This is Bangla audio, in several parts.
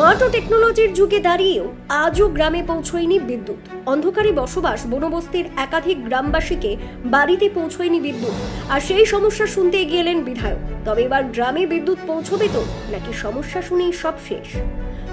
স্মার্ট ও টেকনোলজির যুগে দাঁড়িয়েও আজও গ্রামে পৌঁছয়নি বিদ্যুৎ। অন্ধকারে বসবাস বনবস্তির একাধিক গ্রামবাসীকে বাড়িতে পৌঁছয়নি বিদ্যুৎ। আর সেই সমস্যা শুনতে এগিয়ে এলেন বিধায়ক। তবে এবার গ্রামে বিদ্যুৎ পৌঁছবে তো নাকি সমস্যা শুনেই সব শেষ?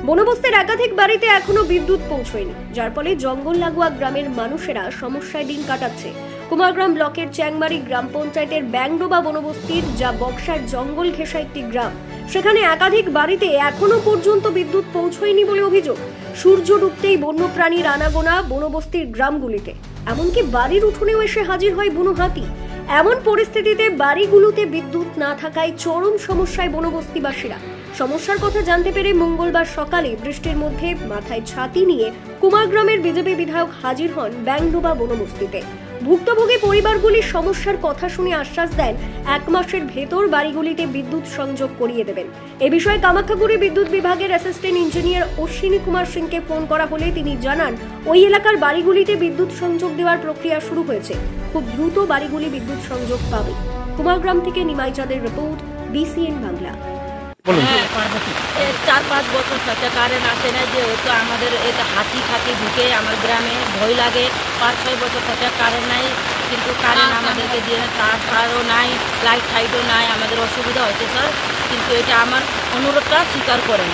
বনবস্তির একাধিক বাড়িতে এখনও বিদ্যুৎ পৌঁছয়নি, যার ফলে জঙ্গল লাগোয়া গ্রামের মানুষেরা সমস্যায় দিন কাটাচ্ছে। কুমারগ্রাম ব্লকের চ্যাংমারি গ্রাম পঞ্চায়েতের ব্যাংডোবা বনবস্তির, যা বক্সার জঙ্গল ঘেঁষা একটি গ্রাম সেখানে একাধিক বাড়িতে এখনও পর্যন্ত বিদ্যুৎ পৌঁছয়নি বলে অভিযোগ। সূর্য ডুবতেই বন্যপ্রাণীর আনাগোনা বনবস্তির গ্রামগুলিতে। এমনকি বাড়ির উঠোনেও এসে হাজির হয় বুনো হাতি এমন পরিস্থিতিতে বাড়িগুলোতে বিদ্যুৎ না থাকায় চরম সমস্যায় বনবস্তিবাসীরা। সমস্যার কথা জানতে পেরে মঙ্গলবার সকালে বৃষ্টির মধ্যে মাথায় ছাতি নিয়ে কুমারগ্রামের বিজেপি বিধায়ক হাজির হন ব্যাংডোবা বনবস্তিতে। ভুক্তভোগী পরিবারগুলির সমস্যার কথা শুনে আশ্বাস দেন, এক মাসের ভেতর বাড়িগুলিতে বিদ্যুৎ সংযোগ করিয়ে দেবেন। এ বিষয়ে কামাখ্যাপুরী বিদ্যুৎ বিভাগের অ্যাসিস্ট্যান্ট ইঞ্জিনিয়ার অশ্বিনী কুমার সিংকে ফোন করা হলে তিনি জানান, ওই এলাকার বাড়িগুলিতে বিদ্যুৎ সংযোগ দেওয়ার প্রক্রিয়া শুরু হয়েছে। খুব দ্রুত বাড়িগুলি বিদ্যুৎ সংযোগ পাবে। কুমারগ্রাম থেকে নিমাইচাঁদের রিপোর্ট বিসিএন বাংলা। বলুন। হ্যাঁ চার পাঁচ বছর থেকে কারেন্ট আসে না যেহেতু আমাদের এটা হাতি ফাতি ঢুকে আমার গ্রামে ভয় লাগে। পাঁচ ছয় বছর থেকে কারেন্ট নাই কিন্তু কারেন্ট আমাদেরকে দিয়ে তার তারও নাই লাইট ফাইটও নাই আমাদের অসুবিধা হয়েছে স্যার কিন্তু এটা আমার অনুরোধটা স্বীকার করেন।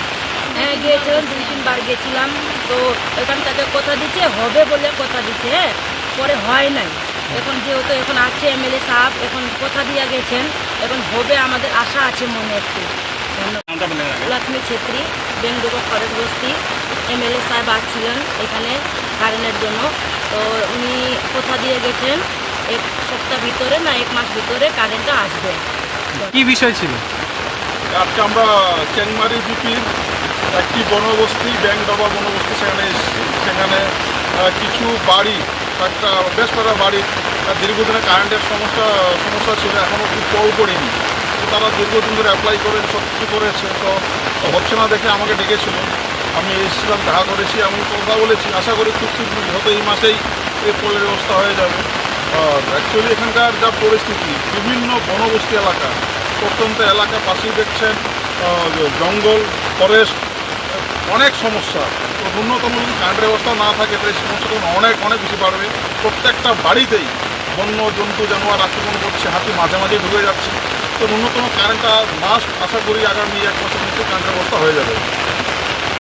হ্যাঁ গিয়েছিলাম দুই তিনবার গেছিলাম তো এখান থেকে কথা দিচ্ছে হবে বলে কথা দিচ্ছে হ্যাঁ। পরে হয় নাই। এখন যেহেতু এখন আছে এমএলএ সাহেব এখন কথা দিয়ে গেছেন এখন হবে আমাদের আশা আছে মনে একটু। লক্ষ্মী ছেত্রী বেঙ্গল ফরেস্ট বস্তি এমএলএ সাহেব আসছিলেন এখানে কারেন্টের জন্য। তো উনি কথা দিয়ে গেছেন? এক সপ্তাহ ভিতরে না এক মাস ভিতরে কারেন্টটা আসবে। কি বিষয় ছিল? আজকে আমরা চেংমারি বিপির একটি বনবস্তি ব্যাংডবা বনবস্তি সেখানে সেখানে কিছু বাড়ি একটা বেশ কটা বাড়ি দীর্ঘদিনের কারেন্টের সমস্যা সমস্যা ছিল এখনও খুব কল করিনি তারা দীর্ঘদিন ধরে অ্যাপ্লাই করে সব কিছু করেছে। তো হচ্ছে না দেখে আমাকে ডেকেছিল। আমি এসেছিলাম, দেখা করেছি এমন কথা বলেছি। আশা করি খুব শীঘ্রই, হয়তো এই মাসেই এর পোলের ব্যবস্থা হয়ে যাবে। আর অ্যাকচুয়ালি এখানকার যা পরিস্থিতি, বিভিন্ন বনবস্তি এলাকা, প্রত্যন্ত এলাকা পাশেই দেখছেন জঙ্গল ফরেস্ট অনেক সমস্যা। তো ন্যূনতম যদি কারেন্টের ব্যবস্থা না থাকে, তাহলে এই সমস্যাটা অনেক অনেক বেশি বাড়বে। প্রত্যেকটা বাড়িতেই বন্য, জন্তু, জানোয়ার আক্রমণ করছে, হাতি মাঝে মাঝে ঢুকে যাচ্ছে। তো ন্যূনতম কারেন্টটা মাস আশা করি আগামী এক বছর মধ্যে কারেন্টের অবস্থা হয়ে যাবে।